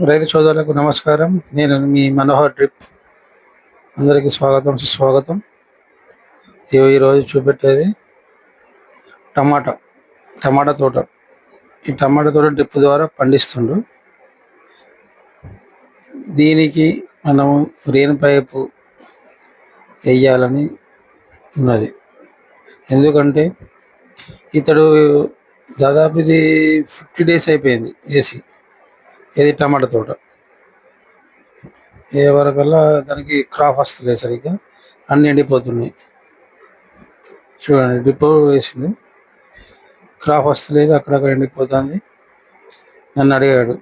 రైతు సోదరులకు నమస్కారం. నేను మీ మనోహర్ డ్రిప్ అందరికీ స్వాగతం సుస్వాగతం. ఈరోజు చూపెట్టేది టమాటా టమాటా తోట. ఈ టమాటా తోట డ్రిప్ ద్వారా పండిస్తుండ్రు. దీనికి మనము రెయిన్ పైపు వేయాలని ఉన్నది. ఎందుకంటే ఇతడు దాదాపు ఇది ఫిఫ్టీ డేస్ అయిపోయింది ఏసీ. ఇది టమాటా తోట. ఏ వరకల్లా దానికి క్రాప్ వస్తలేదు సరిగ్గా. అన్నీ ఎండిపోతున్నాయి. చూడండి డిపో వేసింది. క్రాప్ వస్తలేదు అక్కడక్కడ ఎండిపోతుంది. నన్ను అడిగాడు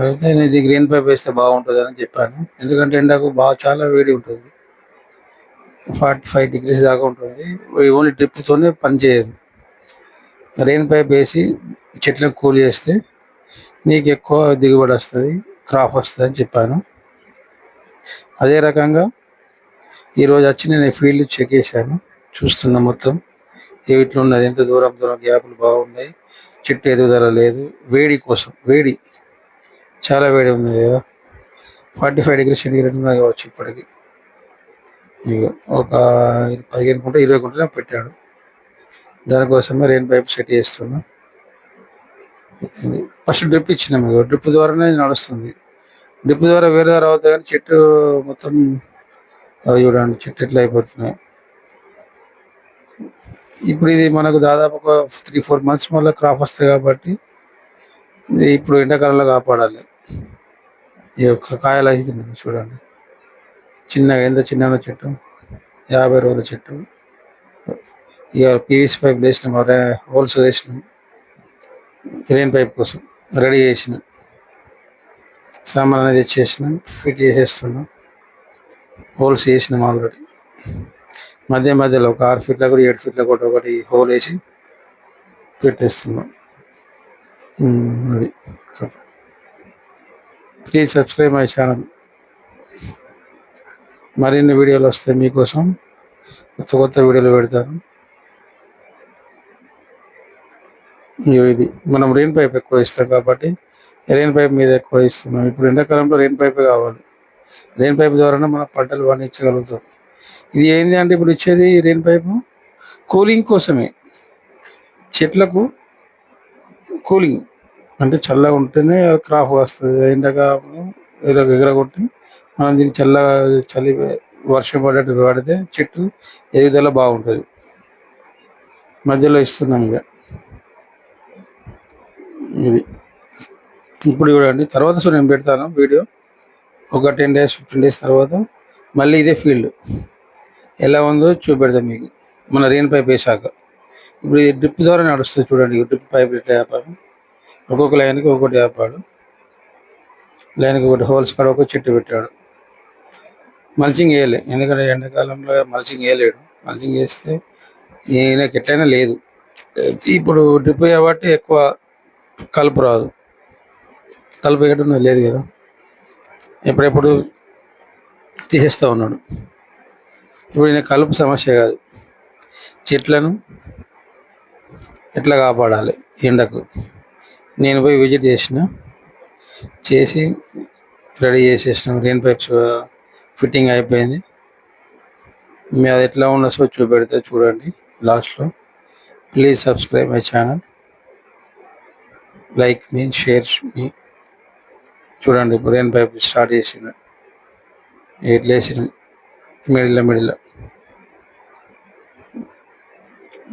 అయితే నేను ఇది గ్రీన్ పైప్ వేస్తే బాగుంటుంది అని చెప్పాను. ఎందుకంటే ఎండకు బాగా చాలా వేడి ఉంటుంది. ఫార్టీ ఫైవ్ డిగ్రీస్ దాకా ఉంటుంది. ఓన్లీ డ్రిప్తోనే పనిచేయదు. రెయిన్ పైప్ వేసి చెట్లను కూల్ చేస్తే నీకు ఎక్కువ దిగుబడి వస్తుంది క్రాప్ వస్తుంది అని చెప్పాను. అదే రకంగా ఈరోజు వచ్చి నేను ఫీల్డ్ చెక్ చేశాను. చూస్తున్నా మొత్తం ఏ ఉన్నది ఎంత దూరం దూరం గ్యాప్లు బాగున్నాయి చెట్టు ఎదుగుదల లేదు. వేడి కోసం వేడి. చాలా వేడి ఉంది కదా. ఫార్టీ ఫైవ్ డిగ్రీ సెంటిగ్రేడ్ ఉన్నాయి కావచ్చు ఇప్పటికి. ఒక పదిహేను కుంట ఇరవై కుంటలో పెట్టాడు. దానికోసమే రెయిన్ పైప్ సెట్ చేస్తున్నాను ఫస్ట్ డ్రిప్ ఇచ్చినాం డ్రిప్ ద్వారానే నడుస్తుంది. డ్రిప్ ద్వారా వేరే ద్వారా అవుతుంది కానీ చెట్టు మొత్తం అవి చూడండి చెట్టు ఎట్లా అయిపోతున్నాయి. ఇప్పుడు ఇది మనకు దాదాపు ఒక త్రీ ఫోర్ మంత్స్ మళ్ళీ క్రాప్ వస్తాయి కాబట్టి ఇది ఇప్పుడు ఎండాకాలంలో కాపాడాలి. ఈ యొక్క కాయలు అవుతుంది చూడండి. చిన్నగా ఎంత చిన్న చెట్టు? యాభై రోజుల చెట్టు. ఇక పీవీసీ పైప్ వేసినాం హోల్స్ వేసినాం. రెయిన్ పైప్ కోసం రెడీ చేసిన సామాన్ అనేది ఇచ్చేసిన ఫిట్ చేసేస్తున్నాం. హోల్స్ వేసినాం ఆల్రెడీ. మధ్య మధ్యలో ఒక ఆరు ఫీట్ల కూడా ఏడు ఫీట్ల కూడా ఒకటి హోల్ వేసి పెట్టేస్తున్నాం. అది కథ. ప్లీజ్ సబ్స్క్రైబ్ మై ఛానల్ మరిన్ని వీడియోలు వస్తాయి మీకోసం కొత్త కొత్త వీడియోలు పెడతాను. ఇది మనం రెయిన్ పైప్ ఎక్కువ ఇస్తాం కాబట్టి రెయిన్ పైప్ మీద ఎక్కువ ఇస్తున్నాం ఇప్పుడు ఎండాకాలంలో రెయిన్ పైప్ కావాలి. రెయిన్ పైప్ ద్వారానే మనం పంటలు పండించగలుగుతాం. ఇది ఏంటి అంటే ఇప్పుడు ఇచ్చేది రెయిన్ పైపు కూలింగ్ కోసమే. చెట్లకు కూలింగ్ అంటే చల్లగా ఉంటేనే క్రాప్ వస్తుంది. ఎండాకాలం ఎగర ఎగరగొట్టి మనం దీన్ని చల్లగా చలి వర్షం పడేట్టు పడితే చెట్టు ఎదుగుదల బాగుంటుంది? మధ్యలో ఇస్తున్నాం ఇక. ఇది. ఇప్పుడు చూడండి తర్వాత సో నేను పెడతాను వీడియో. ఒక టెన్ డేస్ ఫిఫ్టీన్ డేస్ తర్వాత మళ్ళీ ఇదే ఫీల్డ్ ఎలా ఉందో చూపెడతాం మీకు. మన రెయిన్ పైప్ వేసాక ఇప్పుడు ఇది డ్రిప్ ద్వారా నడుస్తుంది చూడండి డ్రిప్ పైప్ ఎట్లా వేపాడు ఒక్కొక్క లైన్కి ఒక్కొక్కటి వేపాడు లైన్కి ఒకటి హోల్స్ కాడ ఒక చెట్టు పెట్టాడు. మల్చింగ్ వేయలే. ఎందుకంటే ఎండాకాలంలో మల్చింగ్ వేయలేడు. మల్చింగ్ వేస్తే ఈయనకి ఎట్లయినా లేదు. ఇప్పుడు డ్రిప్ కాబట్టి ఎక్కువ కలుపు రాదు. కలుపు ఎక్కడ లేదు కదా. ఎప్పుడెప్పుడు తీసేస్తూ ఉన్నాడు. ఇప్పుడు ఈయన కలుపు సమస్య కాదు. చెట్లను ఎట్లా కాపాడాలి ఎండకు? నేను పోయి విజిట్ చేసిన చేసి రెడీ చేసేసిన రెయిన్ పైప్స్ ఫిట్టింగ్ అయిపోయింది. మీ అది ఎట్లా ఉన్నదో చూపెడితే చూడండి లాస్ట్లో. Please subscribe my channel. Like me share మీ చూడండి ఇప్పుడు పైప్ స్టార్ట్ చేసిన ఎట్లా వేసినాం మిడిల్ మిడిల్.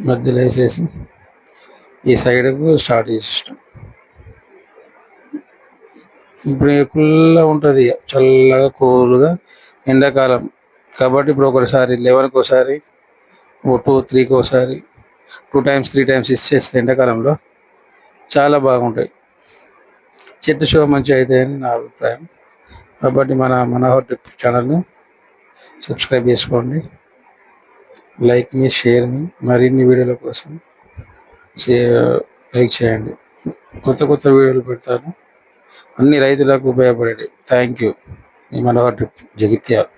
మధ్యలో వేసేసి ఈ సైడ్కు స్టార్ట్ చేసినాం. ఇప్పుడు ఎక్కువగా ఉంటుంది ఇక చల్లగా కూల్గా ఎండాకాలం. కాబట్టి ఇప్పుడు ఒకసారి లెవెన్కి ఒకసారి టూ త్రీకి ఒకసారి టూ టైమ్స్ త్రీ టైమ్స్ ఇచ్చేస్తే ఎండాకాలంలో చాలా బాగుంటాయి. చెట్టు షో మంచిగా అవుతాయని నా అభిప్రాయం. కాబట్టి మన మనోహర్ ట్రిప్ ఛానల్ను సబ్స్క్రైబ్ చేసుకోండి. లైక్ మీ షేర్ మీ మరిన్ని వీడియోల కోసం లైక్ చేయండి. కొత్త కొత్త వీడియోలు పెడతాను. అన్ని రైతులకు ఉపయోగపడేవి థ్యాంక్ యూ. మీ మనోహర్ ట్రిప్ జగిత్యాలు.